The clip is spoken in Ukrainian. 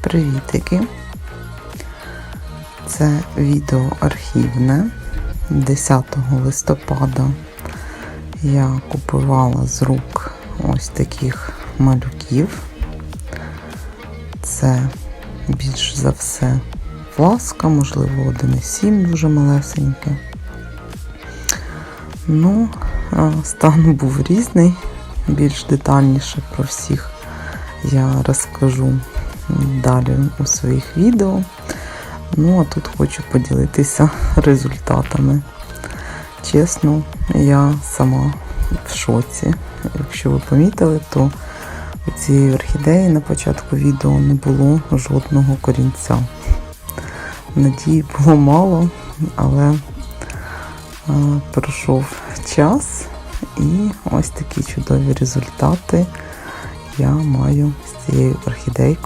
Привітики! Це відео архівне. 10 листопада я купувала з рук ось таких малюків. Це більш за все фласка, можливо, 1,7 дуже малесеньке. Ну, стан був різний. Більш детальніше про всіх я розкажу далі у своїх відео. Ну, а тут хочу поділитися результатами. Чесно, я сама в шоці. Якщо ви помітили, то у цієї орхідеї на початку відео не було жодного корінця. Надії було мало, але а, пройшов час і ось такі чудові результати я маю з цією орхідейкою.